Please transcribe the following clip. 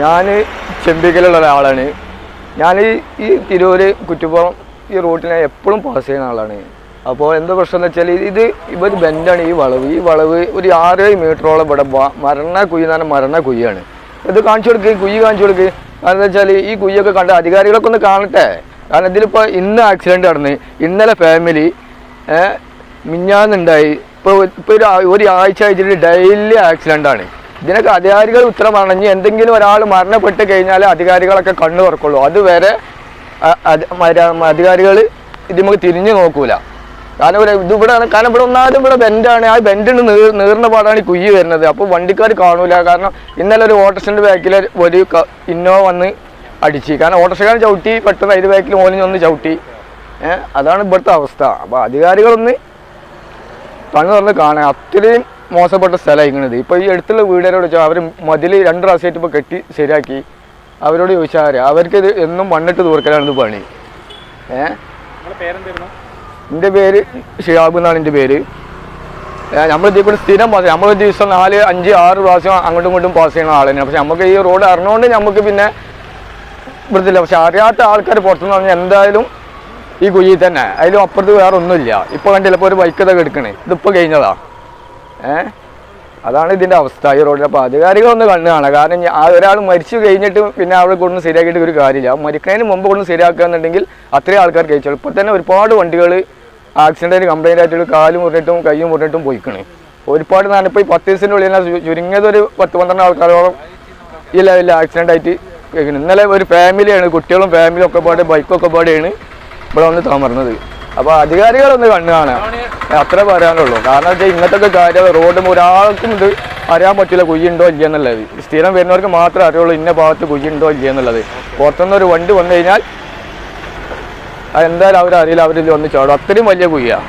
ഞാൻ ചെമ്പിക്കലുള്ള ഒരാളാണ്. ഞാൻ ഈ തിരൂര് കുറ്റിപ്പുറം ഈ റൂട്ടിനെ എപ്പോഴും പാസ് ചെയ്യുന്ന ആളാണ്. അപ്പോൾ എന്താ പ്രശ്നം എന്ന് വെച്ചാൽ ഇത് ഇവർ ബെൻഡാണ് ഈ വളവ്. ഈ വളവ് ഒരു ആറ് മീറ്ററോളം ഇവിടെ മരണ കുഴി എന്ന് പറഞ്ഞാൽ മരണ കുഴിയാണ്. ഇത് കാണിച്ചു കൊടുക്ക് കുഴി കാണിച്ചു കൊടുക്ക്. കാരണം വെച്ചാൽ ഈ കുഴിയൊക്കെ കണ്ട അധികാരികളൊക്കെ ഒന്ന് കാണട്ടെ. കാരണം ഇതിലിപ്പോൾ ഇന്ന് ആക്സിഡന്റ് നടന്ന് ഇന്നലെ ഫാമിലി മിഞ്ഞാന്നുണ്ടായി. ഇപ്പോൾ ഇപ്പോൾ ഒരു ഒരു ആഴ്ച ആയിട്ട് ഡെയിലി ആക്സിഡന്റ് ആണ്. ഇതിനൊക്കെ അധികാരികൾ ഉത്തരം പറഞ്ഞു എന്തെങ്കിലും ഒരാൾ മരണപ്പെട്ട് കഴിഞ്ഞാൽ അധികാരികളൊക്കെ കണ്ണു തുറക്കുള്ളൂ. അതുവരെ അധികാരികൾ ഇത് നമുക്ക് തിരിഞ്ഞു നോക്കൂല. കാരണം ഇവിടെ ഇത് ഇവിടെയാണ് കാരണം ഇവിടെ ഒന്നാമത് ഇവിടെ ബെൻഡാണ്. ആ ബെൻഡിന് നീർ നീർന്ന പാടാണ് ഈ കുയ്യ് വരുന്നത്. അപ്പോൾ വണ്ടിക്കാർ കാണൂല. കാരണം ഇന്നലെ ഒരു ഓട്ടോസിന്റെ ബാക്കിൽ ഒരു ഇന്നോ വന്ന് അടിച്ച്. കാരണം ഓട്ടോറിക്ഷക്കാരൻ ചവിട്ടി പെട്ടെന്ന് അതിന്റെ ബാക്കിൽ വന്ന് ചവിട്ടി. അതാണ് ഇവിടുത്തെ അവസ്ഥ. അപ്പോൾ അധികാരികളൊന്ന് കണ്ണു തുറന്ന് കാണാൻ അത്രയും മോശപ്പെട്ട സ്ഥലമായിരിക്കണത് ഇപ്പോൾ ഈ അടുത്തുള്ള വീടുകാരോട് ചോദിച്ചാൽ അവർ മതിൽ രണ്ട് പ്രാവശ്യമായിട്ട് ഇപ്പോൾ കെട്ടി ശരിയാക്കി. അവരോട് ചോദിച്ചാൽ അവർക്ക് ഇത് എന്നും മണ്ണിട്ട് തൂർക്കലാണ് പണി. ഏ? എന്റെ പേര് ഷിയാബ് എന്നാണ് എന്റെ പേര്. നമ്മൾ ഇതിൽ കൂടെ സ്ഥിരം പാസ് നമ്മൾ ദിവസം നാല് അഞ്ച് ആറ് പ്രാവശ്യം അങ്ങോട്ടും ഇങ്ങോട്ടും പാസ് ചെയ്യുന്ന ആളെ തന്നെയാണ് പക്ഷെ നമുക്ക് ഈ റോഡ് അറിഞ്ഞുകൊണ്ട് നമുക്ക് പിന്നെ വൃത്തിയില്ല. പക്ഷെ അറിയാത്ത ആൾക്കാർ പുറത്തുനിന്ന് പറഞ്ഞാൽ എന്തായാലും ഈ കുഴി തന്നെ. അതിലും അപ്പുറത്ത് വേറെ ഒന്നുമില്ല. ഇപ്പോൾ കണ്ടില്ല? ഇപ്പോൾ ഒരു ബൈക്ക് ഇതൊക്കെ എടുക്കണേ ഇതിപ്പോൾ കഴിഞ്ഞതാ. ഏ? അതാണ് ഇതിന്റെ അവസ്ഥ. ഈ റോഡിൽ അപ്പോൾ അധികാരികളൊന്ന് കണ്ണു കാണാം കാരണം ആ ഒരാൾ മരിച്ചു കഴിഞ്ഞിട്ട് പിന്നെ അവിടെ കൊണ്ട് ശരിയാക്കിയിട്ട് ഒരു കാര്യമില്ല. മരിക്കുന്നതിന് മുമ്പ് കൊണ്ട് ശരിയാക്കുക എന്നുണ്ടെങ്കിൽ അത്രയും ആൾക്കാർ കഴിച്ചോളൂ ഇപ്പോൾ തന്നെ ഒരുപാട് വണ്ടികൾ ആക്സിഡന്റ് കംപ്ലൈന്റ് ആയിട്ട് കാലും മുറിഞ്ഞിട്ടും കൈയും മുറിഞ്ഞിട്ടും പോയിക്കണ്. ഒരുപാട് നാളെ ഇപ്പോൾ ഈ പത്ത് ദിവസത്തിന്റെ ഉള്ളിൽ ചുരുങ്ങിയത് ഒരു പത്ത് പന്ത്രണ്ട് ആൾക്കാരോളം ഈ ലെവലിൽ ആക്സിഡന്റ് ആയിട്ട് ഇന്നലെ ഒരു ഫാമിലിയാണ് കുട്ടികളും ഫാമിലിയും ഒക്കെ പാടെ ബൈക്കൊക്കെ പാടെയാണ് ഇവിടെ വന്ന് താമർന്നത് അപ്പോൾ അധികാരികളൊന്ന് കണ്ണു കാണാം അത്ര പറയാനുള്ളൂ. കാരണം വെച്ചാൽ ഇങ്ങനത്തെ കാര്യം റോഡും ഒരാൾക്കും ഇത് അറിയാൻ പറ്റില്ല കുയ്യുണ്ടോ ഇല്ല എന്നുള്ളത്. സ്ഥിരം വരുന്നവർക്ക് മാത്രമേ അറിയുള്ളൂ ഇന്ന ഭാഗത്ത് കുയ്യുണ്ടോ ഇല്ല എന്നുള്ളത്. പുറത്തുനിന്ന് ഒരു വണ്ടി വന്നു കഴിഞ്ഞാൽ എന്തായാലും അവരറിയില്ല അവരിൽ വന്ന് ചാടും. അത്രയും വലിയ കുയ്യാണ്